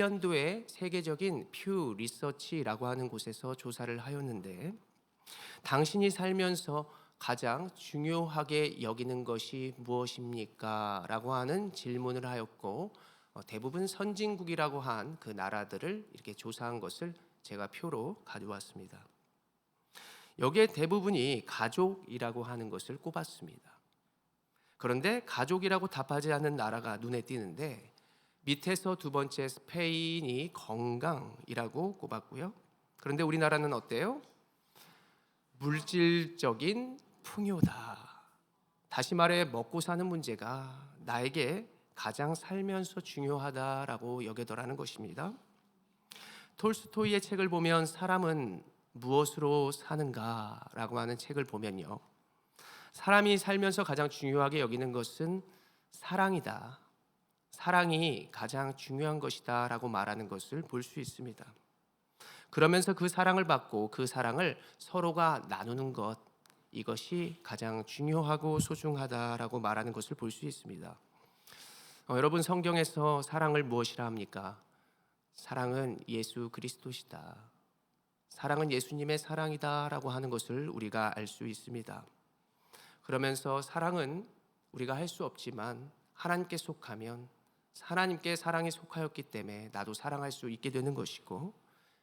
20년도에 세계적인 퓨 리서치라고 하는 곳에서 조사를 하였는데 당신이 살면서 가장 중요하게 여기는 것이 무엇입니까? 라고 하는 질문을 하였고 어, 대부분 선진국이라고 한 그 나라들을 이렇게 조사한 것을 제가 표로 가져왔습니다. 여기에 대부분이 가족이라고 하는 것을 꼽았습니다. 그런데 가족이라고 답하지 않는 나라가 눈에 띄는데 밑에서 두 번째 스페인이 건강이라고 꼽았고요. 그런데 우리나라는 어때요? 물질적인 풍요다. 다시 말해 먹고 사는 문제가 나에게 가장 살면서 중요하다라고 여겨더라는 것입니다. 톨스토이의 책을 보면 사람은 무엇으로 사는가라고 하는 책을 보면요. 사람이 살면서 가장 중요하게 여기는 것은 사랑이다. 사랑이 가장 중요한 것이다 라고 말하는 것을 볼 수 있습니다. 그러면서 그 사랑을 받고 그 사랑을 서로가 나누는 것 이것이 가장 중요하고 소중하다라고 말하는 것을 볼 수 있습니다. 어, 여러분 성경에서 사랑을 무엇이라 합니까? 사랑은 예수 그리스도시다. 사랑은 예수님의 사랑이다라고 하는 것을 우리가 알 수 있습니다. 그러면서 사랑은 우리가 할 수 없지만 하나님께 속하면 하나님께 사랑이 속하였기 때문에 나도 사랑할 수 있게 되는 것이고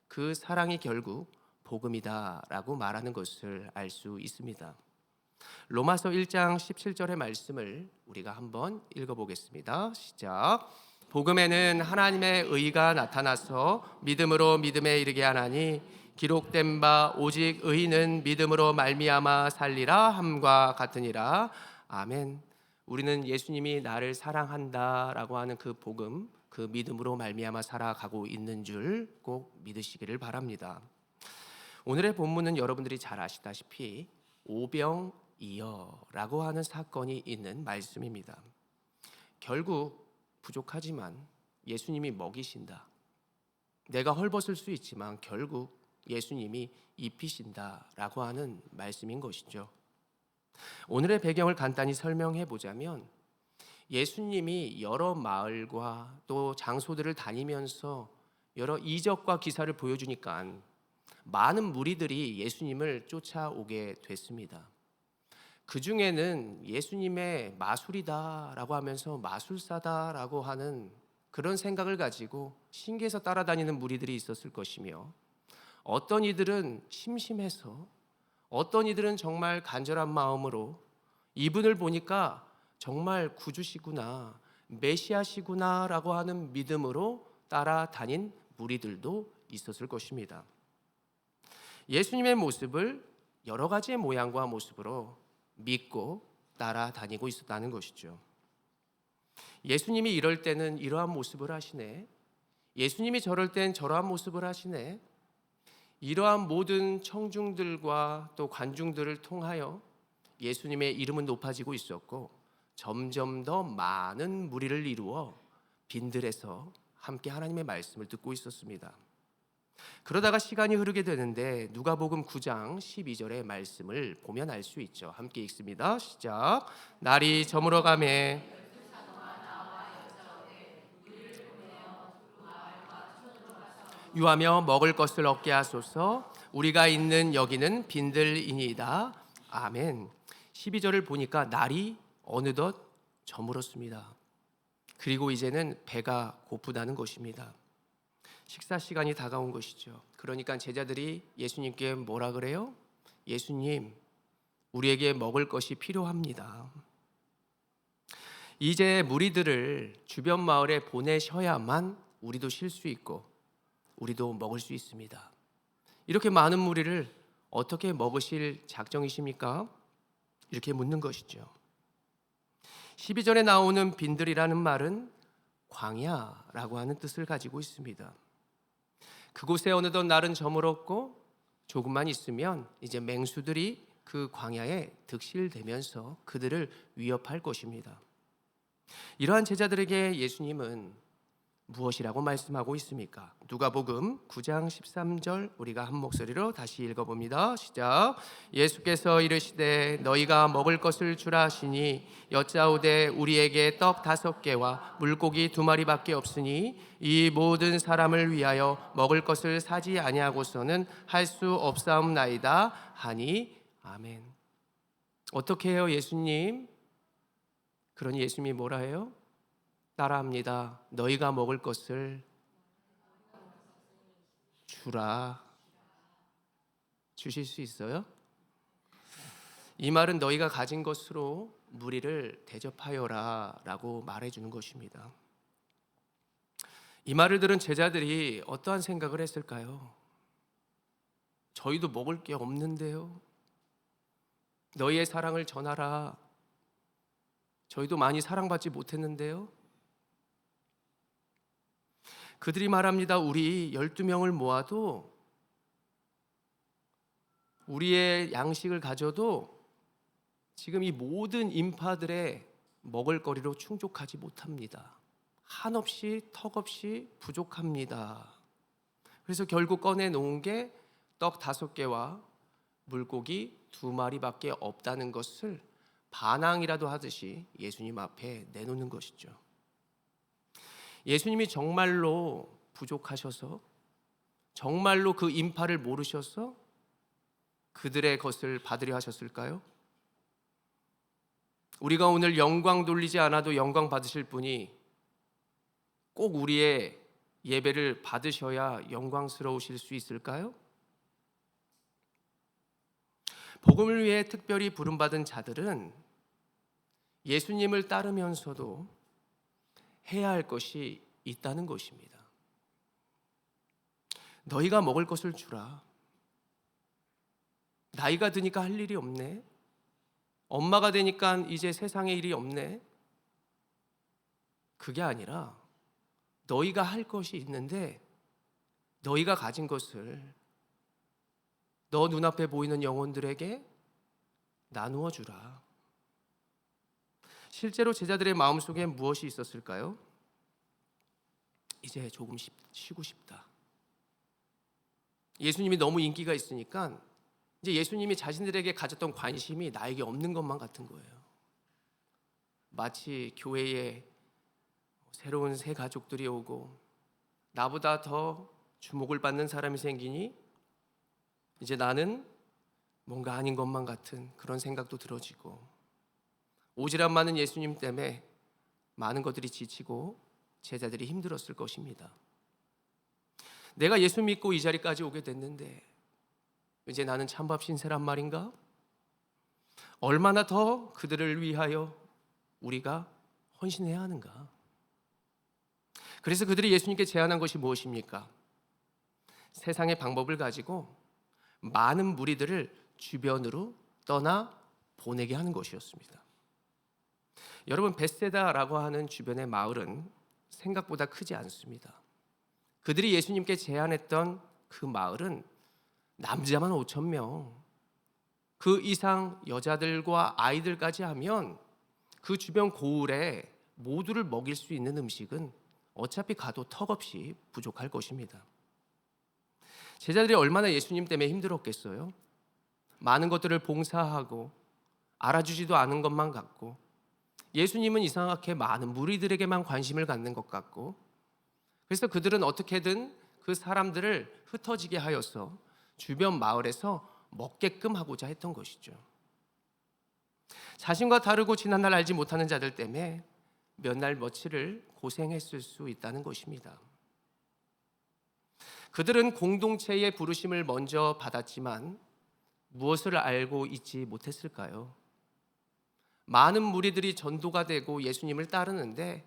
그 사랑이 결국 복음이다라고 말하는 것을 알 수 있습니다. 로마서 1장 17절의 말씀을 우리가 한번 읽어 보겠습니다. 시작. 복음에는 하나님의 의가 나타나서 믿음으로 믿음에 이르게 하나니 기록된 바 오직 의인은 믿음으로 말미암아 살리라 함과 같으니라. 아멘. 우리는 예수님이 나를 사랑한다라고 하는 그 복음, 그 믿음으로 말미암아 살아가고 있는 줄 꼭 믿으시기를 바랍니다. 오늘의 본문은 여러분들이 잘 아시다시피 오병이어라고 하는 사건이 있는 말씀입니다. 결국 부족하지만 예수님이 먹이신다. 내가 헐벗을 수 있지만 결국 예수님이 입히신다라고 하는 말씀인 것이죠. 오늘의 배경을 간단히 설명해 보자면 예수님이 여러 마을과 또 장소들을 다니면서 여러 이적과 기사를 보여주니까 많은 무리들이 예수님을 쫓아오게 됐습니다. 그 중에는 예수님의 마술이다라고 하면서 마술사다라고 하는 그런 생각을 가지고 신기해서 따라다니는 무리들이 있었을 것이며 어떤 이들은 심심해서 어떤 이들은 정말 간절한 마음으로 이분을 보니까 정말 구주시구나 메시아시구나라고 하는 믿음으로 따라다닌 무리들도 있었을 것입니다. 예수님의 모습을 여러 가지의 모양과 모습으로 믿고 따라다니고 있었다는 것이죠. 예수님이 이럴 때는 이러한 모습을 하시네. 예수님이 저럴 땐 저러한 모습을 하시네. 이러한 모든 청중들과 또 관중들을 통하여 예수님의 이름은 높아지고 있었고 점점 더 많은 무리를 이루어 빈들에서 함께 하나님의 말씀을 듣고 있었습니다. 그러다가 시간이 흐르게 되는데 누가복음 9장 12절의 말씀을 보면 알 수 있죠. 함께 읽습니다. 시작. 날이 저물어 가매 유하며 먹을 것을 얻게 하소서. 우리가 있는 여기는 빈들이니이다. 아멘. 12절을 보니까 날이 어느덧 저물었습니다. 그리고 이제는 배가 고프다는 것입니다. 식사 시간이 다가온 것이죠. 그러니까 제자들이 예수님께 뭐라 그래요? 예수님, 우리에게 먹을 것이 필요합니다. 이제 무리들을 주변 마을에 보내셔야만 우리도 쉴 수 있고 우리도 먹을 수 있습니다. 이렇게 많은 무리를 어떻게 먹으실 작정이십니까? 이렇게 묻는 것이죠. 12절에 나오는 빈들이라는 말은 광야라고 하는 뜻을 가지고 있습니다. 그곳에 어느덧 날은 저물었고 조금만 있으면 이제 맹수들이 그 광야에 득실되면서 그들을 위협할 것입니다. 이러한 제자들에게 예수님은 무엇이라고 말씀하고 있습니까? 누가복음 9장 13절 우리가 한 목소리로 다시 읽어봅니다. 시작. 예수께서 이르시되 너희가 먹을 것을 주라 하시니 여짜오되 우리에게 떡 다섯 개와 물고기 두 마리밖에 없으니 이 모든 사람을 위하여 먹을 것을 사지 아니하고서는 할 수 없사옵나이다 하니 아멘. 어떻게 해요 예수님? 그러니 예수님이 뭐라 해요? 따라합니다. 너희가 먹을 것을 주라. 주실 수 있어요? 이 말은 너희가 가진 것으로 무리를 대접하여라 라고 말해주는 것입니다. 이 말을 들은 제자들이 어떠한 생각을 했을까요? 저희도 먹을 게 없는데요. 너희의 사랑을 전하라. 저희도 많이 사랑받지 못했는데요. 그들이 말합니다. 우리 12명을 모아도 우리의 양식을 가져도 지금 이 모든 인파들의 먹을거리로 충족하지 못합니다. 한없이 턱없이 부족합니다. 그래서 결국 꺼내 놓은 게 떡 다섯 개와 물고기 두 마리밖에 없다는 것을 반항이라도 하듯이 예수님 앞에 내놓는 것이죠. 예수님이 정말로 부족하셔서 정말로 그 인파를 모르셔서 그들의 것을 받으려 하셨을까요? 우리가 오늘 영광 돌리지 않아도 영광 받으실 분이 꼭 우리의 예배를 받으셔야 영광스러우실 수 있을까요? 복음을 위해 특별히 부름받은 자들은 예수님을 따르면서도 해야 할 것이 있다는 것입니다. 너희가 먹을 것을 주라. 나이가 드니까 할 일이 없네. 엄마가 되니까 이제 세상에 일이 없네. 그게 아니라 너희가 할 것이 있는데 너희가 가진 것을 너 눈앞에 보이는 영혼들에게 나누어 주라. 실제로 제자들의 마음속에 무엇이 있었을까요? 이제 조금 쉬- 쉬고 싶다. 예수님이 너무 인기가 있으니까 이제 예수님이 자신들에게 가졌던 관심이 나에게 없는 것만 같은 거예요. 마치 교회에 새로운 새 가족들이 오고 나보다 더 주목을 받는 사람이 생기니 이제 나는 뭔가 아닌 것만 같은 그런 생각도 들어지고 오지랖 많은 예수님 때문에 많은 것들이 지치고 제자들이 힘들었을 것입니다. 내가 예수 믿고 이 자리까지 오게 됐는데 이제 나는 찬밥 신세란 말인가? 얼마나 더 그들을 위하여 우리가 헌신해야 하는가? 그래서 그들이 예수님께 제안한 것이 무엇입니까? 세상의 방법을 가지고 많은 무리들을 주변으로 떠나 보내게 하는 것이었습니다. 여러분 베세다라고 하는 주변의 마을은 생각보다 크지 않습니다. 그들이 예수님께 제안했던 그 마을은 남자만 5천 명, 그 이상 여자들과 아이들까지 하면 그 주변 고을에 모두를 먹일 수 있는 음식은 어차피 가도 턱없이 부족할 것입니다. 제자들이 얼마나 예수님 때문에 힘들었겠어요? 많은 것들을 봉사하고 알아주지도 않은 것만 같고 예수님은 이상하게 많은 무리들에게만 관심을 갖는 것 같고 그래서 그들은 어떻게든 그 사람들을 흩어지게 하여서 주변 마을에서 먹게끔 하고자 했던 것이죠. 자신과 다르고 지난날 알지 못하는 자들 때문에 몇 날 며칠을 고생했을 수 있다는 것입니다. 그들은 공동체의 부르심을 먼저 받았지만 무엇을 알고 있지 못했을까요? 많은 무리들이 전도가 되고 예수님을 따르는데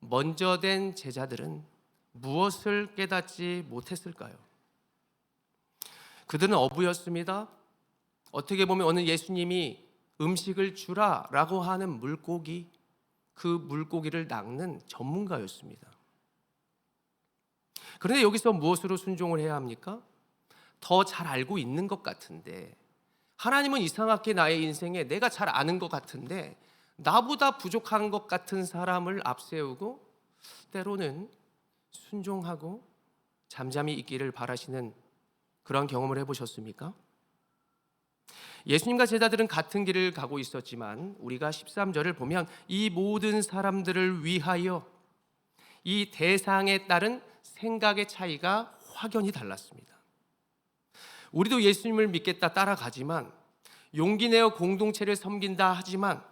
먼저 된 제자들은 무엇을 깨닫지 못했을까요? 그들은 어부였습니다. 어떻게 보면 오늘 예수님이 음식을 주라라고 하는 물고기 그 물고기를 낚는 전문가였습니다. 그런데 여기서 무엇으로 순종을 해야 합니까? 더 잘 알고 있는 것 같은데 하나님은 이상하게 나의 인생에 내가 잘 아는 것 같은데 나보다 부족한 것 같은 사람을 앞세우고 때로는 순종하고 잠잠히 있기를 바라시는 그런 경험을 해보셨습니까? 예수님과 제자들은 같은 길을 가고 있었지만 우리가 13절을 보면 이 모든 사람들을 위하여 이 대상에 따른 생각의 차이가 확연히 달랐습니다. 우리도 예수님을 믿겠다 따라가지만 용기 내어 공동체를 섬긴다 하지만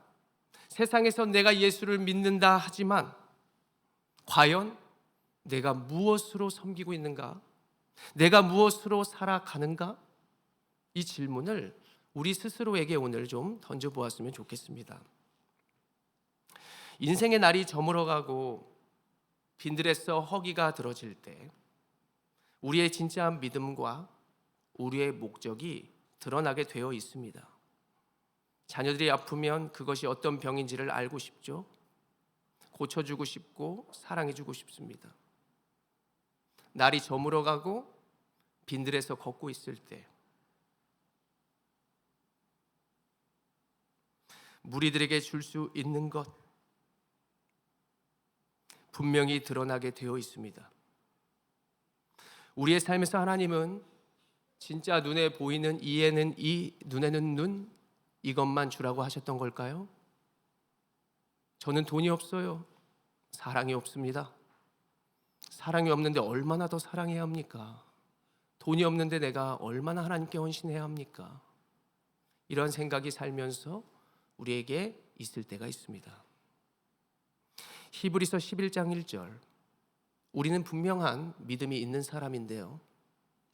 세상에서 내가 예수를 믿는다 하지만 과연 내가 무엇으로 섬기고 있는가? 내가 무엇으로 살아가는가? 이 질문을 우리 스스로에게 오늘 좀 던져 보았으면 좋겠습니다. 인생의 날이 저물어가고 빈들에서 허기가 들어질 때 우리의 진짜한 믿음과 우리의 목적이 드러나게 되어 있습니다. 자녀들이 아프면 그것이 어떤 병인지를 알고 싶죠. 고쳐주고 싶고 사랑해주고 싶습니다. 날이 저물어가고 빈들에서 걷고 있을 때 무리들에게 줄 수 있는 것 분명히 드러나게 되어 있습니다. 우리의 삶에서 하나님은 진짜 눈에 보이는 이에는 이, 눈에는 눈 이것만 주라고 하셨던 걸까요? 저는 돈이 없어요. 사랑이 없습니다. 사랑이 없는데 얼마나 더 사랑해야 합니까? 돈이 없는데 내가 얼마나 하나님께 헌신해야 합니까? 이런 생각이 살면서 우리에게 있을 때가 있습니다. 히브리서 11장 1절. 우리는 분명한 믿음이 있는 사람인데요.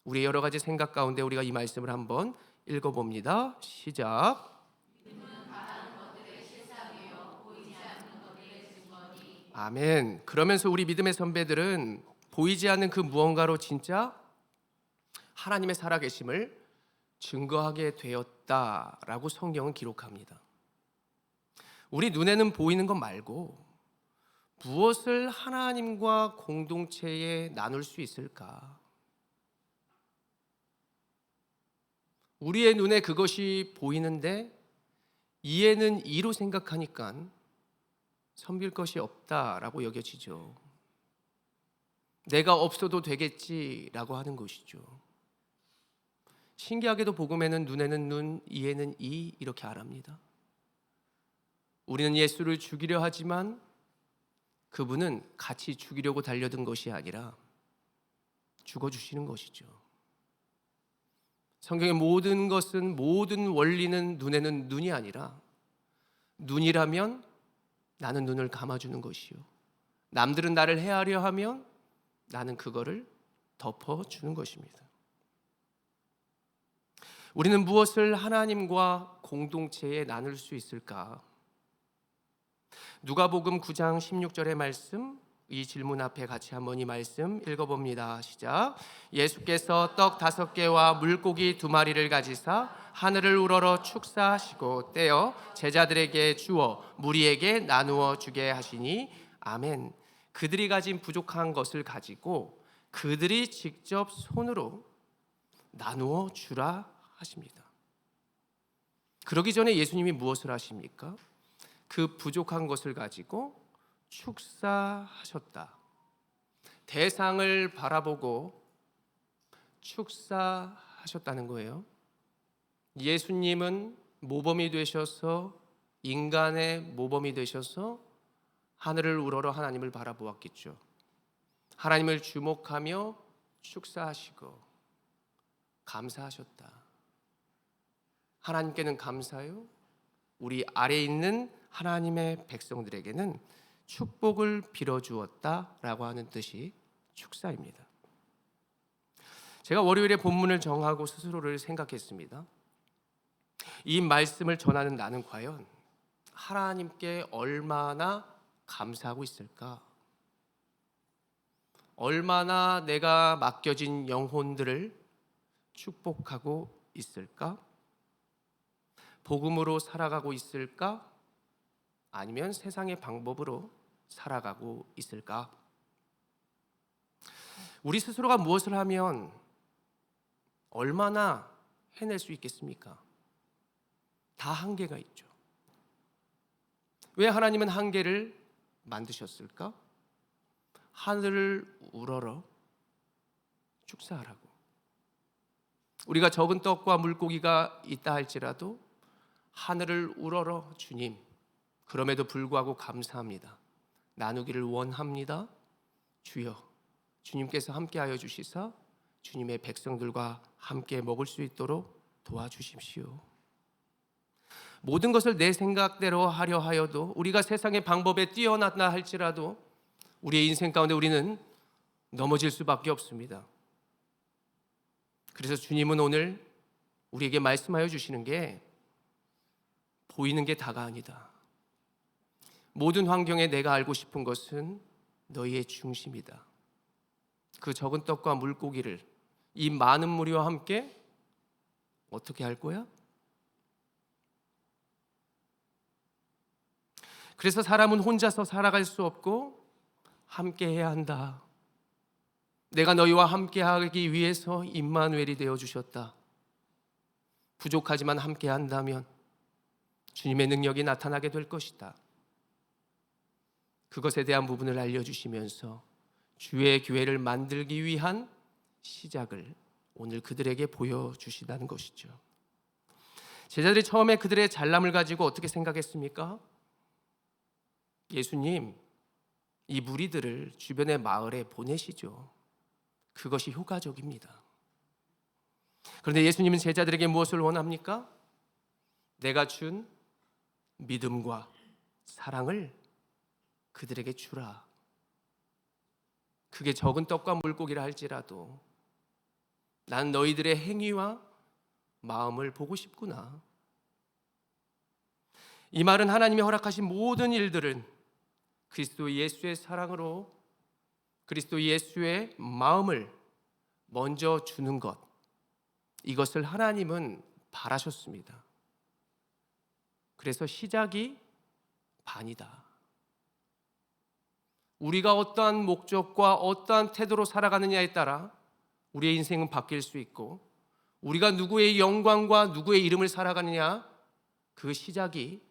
우리의 여러 가지 생각 가운데 우리가 이 말씀을 한번 읽어 봅니다. 시작. 아멘. 그러면서 우리 믿음의 선배들은 보이지 않는 그 무언가로 진짜 하나님의 살아계심을 증거하게 되었다라고 성경은 기록합니다. 우리 눈에는 보이는 것 말고 무엇을 하나님과 공동체에 나눌 수 있을까? 우리의 눈에 그것이 보이는데 이에는 이로 생각하니까 섬길 것이 없다라고 여겨지죠. 내가 없어도 되겠지라고 하는 것이죠. 신기하게도 복음에는 눈에는 눈, 이에는 이 이렇게 말합니다. 우리는 예수를 죽이려 하지만 그분은 같이 죽이려고 달려든 것이 아니라 죽어 주시는 것이죠. 성경의 모든 것은 모든 원리는 눈에는 눈이 아니라 눈이라면 나는 눈을 감아주는 것이요. 남들은 나를 헤아려 하면 나는 그거를 덮어주는 것입니다. 우리는 무엇을 하나님과 공동체에 나눌 수 있을까? 누가복음 9장 16절의 말씀 이 질문 앞에 같이 한번 이 말씀 읽어봅니다. 시작. 예수께서 떡 다섯 개와 물고기 두 마리를 가지사 하늘을 우러러 축사하시고 떼어 제자들에게 주어 무리에게 나누어 주게 하시니 아멘. 그들이 가진 부족한 것을 가지고 그들이 직접 손으로 나누어 주라 하십니다. 그러기 전에 예수님이 무엇을 하십니까? 그 부족한 것을 가지고 축사하셨다. 대상을 바라보고 축사하셨다는 거예요. 예수님은 모범이 되셔서 인간의 모범이 되셔서 하늘을 우러러 하나님을 바라보았겠죠. 하나님을 주목하며 축사하시고 감사하셨다. 하나님께는 감사요. 우리 아래 있는 하나님의 백성들에게는 축복을 빌어 주었다라고 하는 뜻이 축사입니다. 제가 월요일에 본문을 정하고 스스로를 생각했습니다. 이 말씀을 전하는 나는 과연 하나님께 얼마나 감사하고 있을까? 얼마나 내가 맡겨진 영혼들을 축복하고 있을까? 복음으로 살아가고 있을까? 아니면 세상의 방법으로 살아가고 있을까? 우리 스스로가 무엇을 하면 얼마나 해낼 수 있겠습니까? 다 한계가 있죠. 왜 하나님은 한계를 만드셨을까? 하늘을 우러러 축사하라고. 우리가 적은 떡과 물고기가 있다 할지라도 하늘을 우러러 주님. 그럼에도 불구하고 감사합니다. 나누기를 원합니다. 주여, 주님께서 함께하여 주시사 주님의 백성들과 함께 먹을 수 있도록 도와주십시오. 모든 것을 내 생각대로 하려 하여도 우리가 세상의 방법에 뛰어났다 할지라도 우리의 인생 가운데 우리는 넘어질 수밖에 없습니다. 그래서 주님은 오늘 우리에게 말씀하여 주시는 게 보이는 게 다가 아니다. 모든 환경에 내가 알고 싶은 것은 너희의 중심이다. 그 적은 떡과 물고기를 이 많은 무리와 함께 어떻게 할 거야? 그래서 사람은 혼자서 살아갈 수 없고 함께 해야 한다. 내가 너희와 함께 하기 위해서 임마누엘이 되어 주셨다. 부족하지만 함께 한다면 주님의 능력이 나타나게 될 것이다. 그것에 대한 부분을 알려 주시면서 주의 교회를 만들기 위한 시작을 오늘 그들에게 보여 주시다는 것이죠. 제자들이 처음에 그들의 잘남을 가지고 어떻게 생각했습니까? 예수님, 이 무리들을 주변의 마을에 보내시죠. 그것이 효과적입니다. 그런데 예수님은 제자들에게 무엇을 원합니까? 내가 준 믿음과 사랑을 그들에게 주라. 그게 적은 떡과 물고기라 할지라도 난 너희들의 행위와 마음을 보고 싶구나. 이 말은 하나님이 허락하신 모든 일들은 그리스도 예수의 사랑으로 그리스도 예수의 마음을 먼저 주는 것 이것을 하나님은 바라셨습니다. 그래서 시작이 반이다. 우리가 어떠한 목적과 어떠한 태도로 살아가느냐에 따라 우리의 인생은 바뀔 수 있고 우리가 누구의 영광과 누구의 이름을 살아가느냐 그 시작이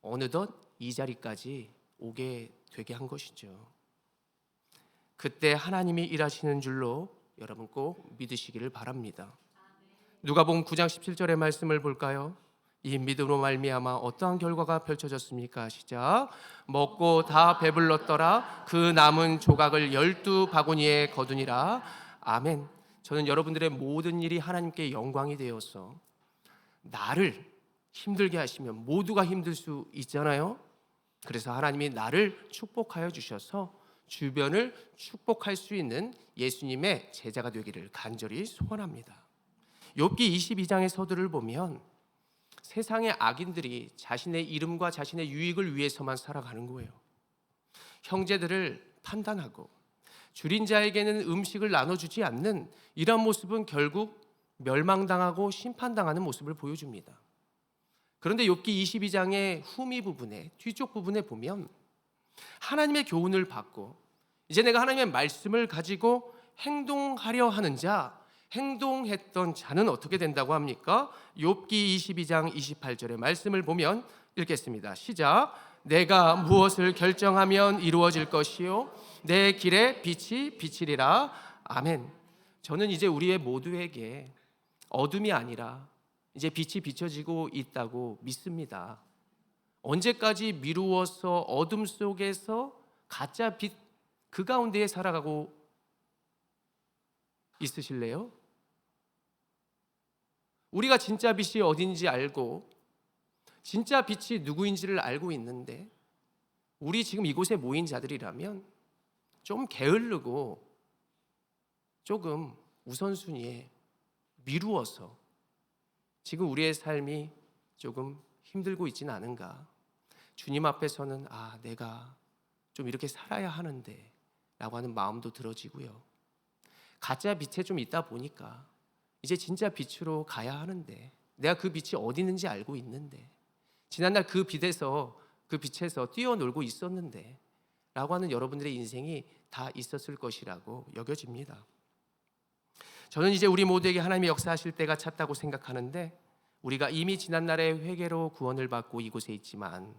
어느덧 이 자리까지 오게 되게 한 것이죠. 그때 하나님이 일하시는 줄로 여러분 꼭 믿으시기를 바랍니다. 누가복음 9장 17절의 말씀을 볼까요? 이 믿음으로 말미암아 어떠한 결과가 펼쳐졌습니까? 시작. 먹고 다 배불렀더라. 그 남은 조각을 열두 바구니에 거두니라. 아멘. 저는 여러분들의 모든 일이 하나님께 영광이 되어서 나를 힘들게 하시면 모두가 힘들 수 있잖아요. 그래서 하나님이 나를 축복하여 주셔서 주변을 축복할 수 있는 예수님의 제자가 되기를 간절히 소원합니다. 욥기 22장의 서두를 보면 세상의 악인들이 자신의 이름과 자신의 유익을 위해서만 살아가는 거예요. 형제들을 판단하고 줄인 자에게는 음식을 나눠주지 않는 이런 모습은 결국 멸망당하고 심판당하는 모습을 보여줍니다. 그런데 욥기 22장의 후미 부분에 뒤쪽 부분에 보면 하나님의 교훈을 받고 이제 내가 하나님의 말씀을 가지고 행동하려 하는 자 행동했던 자는 어떻게 된다고 합니까? 욥기 22장 28절의 말씀을 보면 읽겠습니다. 시작. 내가 무엇을 결정하면 이루어질 것이요 내 길에 빛이 비치리라. 아멘. 저는 이제 우리의 모두에게 어둠이 아니라 이제 빛이 비춰지고 있다고 믿습니다. 언제까지 미루어서 어둠 속에서 가짜 빛 그 가운데에 살아가고 있으실래요? 우리가 진짜 빛이 어딘지 알고 진짜 빛이 누구인지를 알고 있는데 우리 지금 이곳에 모인 자들이라면 좀 게을르고 조금 우선순위에 미루어서 지금 우리의 삶이 조금 힘들고 있지는 않은가? 주님 앞에서는 아, 내가 좀 이렇게 살아야 하는데 라고 하는 마음도 들어지고요. 가짜 빛에 좀 있다 보니까 이제 진짜 빛으로 가야 하는데 내가 그 빛이 어디 있는지 알고 있는데 지난날 그 빛에서 그 빛에서 뛰어놀고 있었는데 라고 하는 여러분들의 인생이 다 있었을 것이라고 여겨집니다. 저는 이제 우리 모두에게 하나님의 역사하실 때가 찼다고 생각하는데 우리가 이미 지난날에 회개로 구원을 받고 이곳에 있지만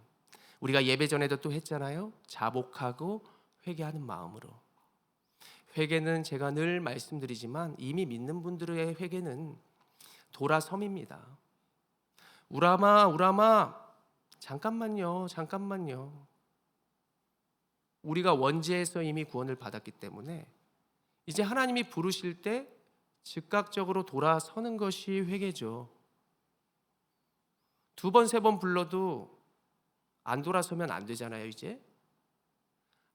우리가 예배 전에도 또 했잖아요. 자복하고 회개하는 마음으로 회개는 제가 늘 말씀드리지만 이미 믿는 분들의 회개는 돌아섬입니다. 우라마 우라마 잠깐만요. 잠깐만요. 우리가 원죄에서 이미 구원을 받았기 때문에 이제 하나님이 부르실 때 즉각적으로 돌아서는 것이 회개죠. 두 번, 세 번 불러도 안 돌아서면 안 되잖아요, 이제.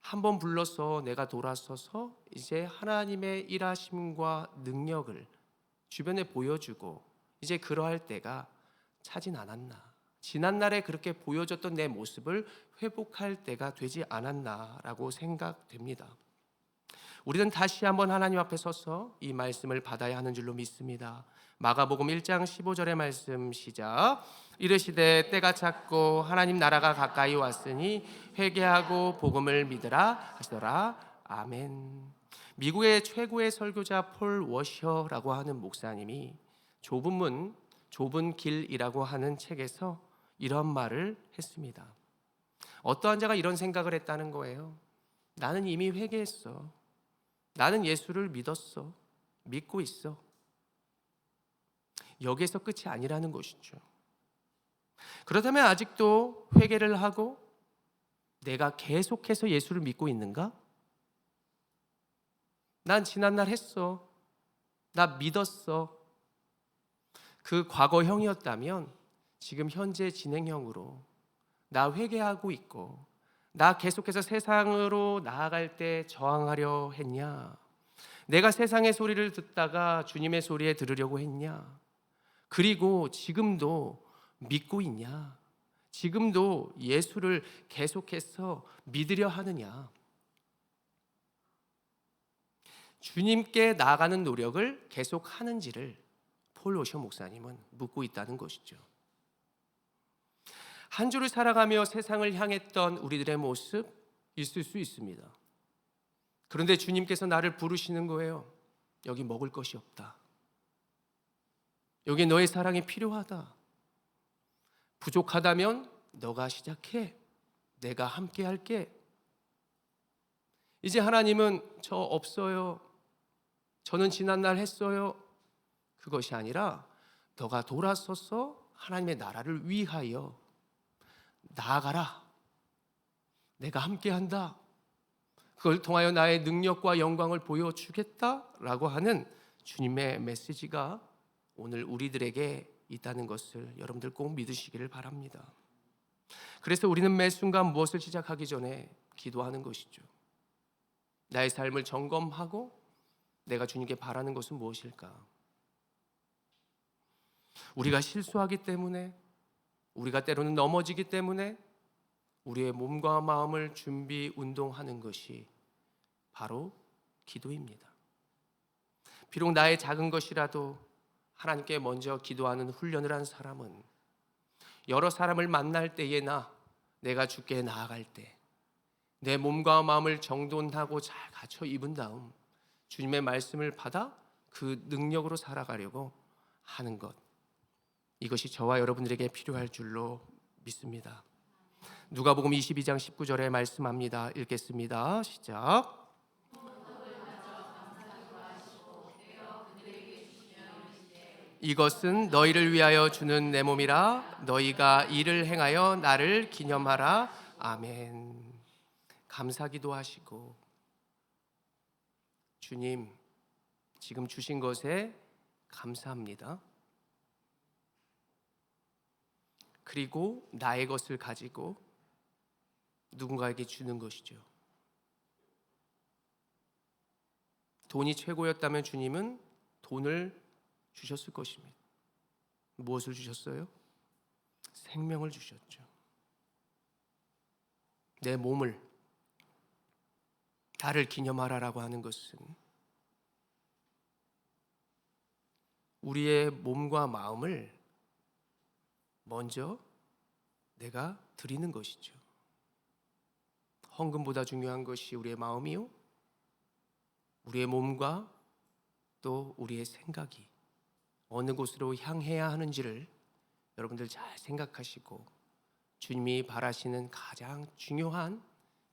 한 번 불러서 내가 돌아서서 이제 하나님의 일하심과 능력을 주변에 보여주고 이제 그러할 때가 차진 않았나. 지난 날에 그렇게 보여줬던 내 모습을 회복할 때가 되지 않았나라고 생각됩니다. 우리는 다시 한번 하나님 앞에 서서 이 말씀을 받아야 하는 줄로 믿습니다. 마가복음 1장 15절의 말씀 시작. 이르시되 때가 찼고 하나님 나라가 가까이 왔으니 회개하고 복음을 믿으라 하시더라. 아멘. 미국의 최고의 설교자 폴 워셔라고 하는 목사님이 좁은 문, 좁은 길이라고 하는 책에서 이런 말을 했습니다. 어떠한 자가 이런 생각을 했다는 거예요. 나는 이미 회개했어. 나는 예수를 믿었어. 믿고 있어. 여기에서 끝이 아니라는 것이죠. 그렇다면 아직도 회개를 하고 내가 계속해서 예수를 믿고 있는가? 난 지난날 했어. 나 믿었어. 그 과거형이었다면 지금 현재 진행형으로 나 회개하고 있고 나 계속해서 세상으로 나아갈 때 저항하려 했냐? 내가 세상의 소리를 듣다가 주님의 소리에 들으려고 했냐? 그리고 지금도 믿고 있냐? 지금도 예수를 계속해서 믿으려 하느냐? 주님께 나아가는 노력을 계속 하는지를 폴 오셔 목사님은 묻고 있다는 것이죠. 한 주를 살아가며 세상을 향했던 우리들의 모습 있을 수 있습니다. 그런데 주님께서 나를 부르시는 거예요. 여기 먹을 것이 없다. 여기 너의 사랑이 필요하다. 부족하다면 너가 시작해. 내가 함께 할게. 이제 하나님은 저 없어요. 저는 지난날 했어요. 그것이 아니라 너가 돌아서서 하나님의 나라를 위하여 나아가라. 내가 함께 한다. 그걸 통하여 나의 능력과 영광을 보여주겠다라고 하는 주님의 메시지가 오늘 우리들에게 있다는 것을 여러분들 꼭 믿으시기를 바랍니다. 그래서 우리는 매 순간 무엇을 시작하기 전에 기도하는 것이죠. 나의 삶을 점검하고 내가 주님께 바라는 것은 무엇일까? 우리가 실수하기 때문에 우리가 때로는 넘어지기 때문에 우리의 몸과 마음을 준비 운동하는 것이 바로 기도입니다. 비록 나의 작은 것이라도 하나님께 먼저 기도하는 훈련을 한 사람은 여러 사람을 만날 때에나 내가 주께 나아갈 때 내 몸과 마음을 정돈하고 잘 갖춰 입은 다음 주님의 말씀을 받아 그 능력으로 살아가려고 하는 것. 이것이 저와 여러분들에게 필요할 줄로 믿습니다. 누가복음 22장 19절에 말씀합니다. 읽겠습니다. 시작. 이것은 너희를 위하여 주는 내 몸이라 너희가 이를 행하여 나를 기념하라. 아멘. 감사기도 하시고 주님 지금 주신 것에 감사합니다. 그리고 나의 것을 가지고 누군가에게 주는 것이죠. 돈이 최고였다면 주님은 돈을 주셨을 것입니다. 무엇을 주셨어요? 생명을 주셨죠. 내 몸을 나를 기념하라라고 하는 것은 우리의 몸과 마음을 먼저 내가 드리는 것이죠. 헌금보다 중요한 것이 우리의 마음이요. 우리의 몸과 또 우리의 생각이 어느 곳으로 향해야 하는지를 여러분들 잘 생각하시고 주님이 바라시는 가장 중요한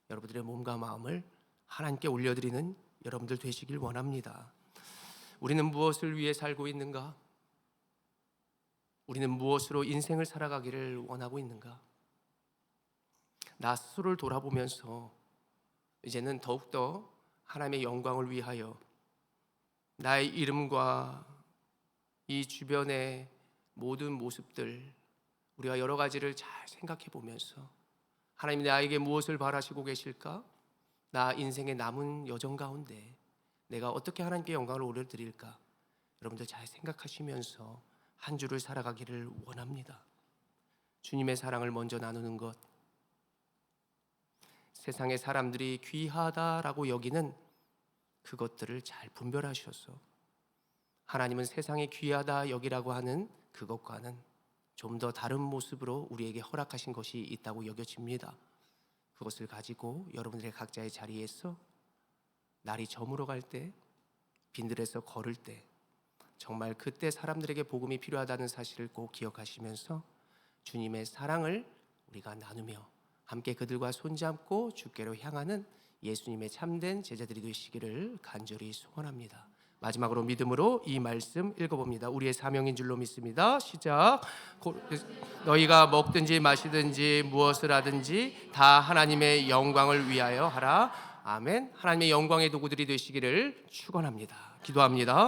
여러분들의 몸과 마음을 하나님께 올려드리는 여러분들 되시길 원합니다. 우리는 무엇을 위해 살고 있는가? 우리는 무엇으로 인생을 살아가기를 원하고 있는가? 나 스스로를 돌아보면서 이제는 더욱더 하나님의 영광을 위하여 나의 이름과 이 주변의 모든 모습들 우리가 여러 가지를 잘 생각해 보면서 하나님 나에게 무엇을 바라시고 계실까? 나 인생의 남은 여정 가운데 내가 어떻게 하나님께 영광을 올려드릴까? 여러분들 잘 생각하시면서 한 주를 살아가기를 원합니다. 주님의 사랑을 먼저 나누는 것, 세상의 사람들이 귀하다라고 여기는 그것들을 잘 분별하셔서 하나님은 세상에 귀하다 여기라고 하는 그것과는 좀 더 다른 모습으로 우리에게 허락하신 것이 있다고 여겨집니다. 그것을 가지고 여러분들의 각자의 자리에서 날이 저물어 갈 때, 빈들에서 걸을 때, 정말 그때 사람들에게 복음이 필요하다는 사실을 꼭 기억하시면서 주님의 사랑을 우리가 나누며 함께 그들과 손잡고 주께로 향하는 예수님의 참된 제자들이 되시기를 간절히 소원합니다. 마지막으로 믿음으로 이 말씀 읽어봅니다. 우리의 사명인 줄로 믿습니다. 시작. 고- 너희가 먹든지 마시든지 무엇을 하든지 다 하나님의 영광을 위하여 하라. 아멘. 하나님의 영광의 도구들이 되시기를 축원합니다. 기도합니다.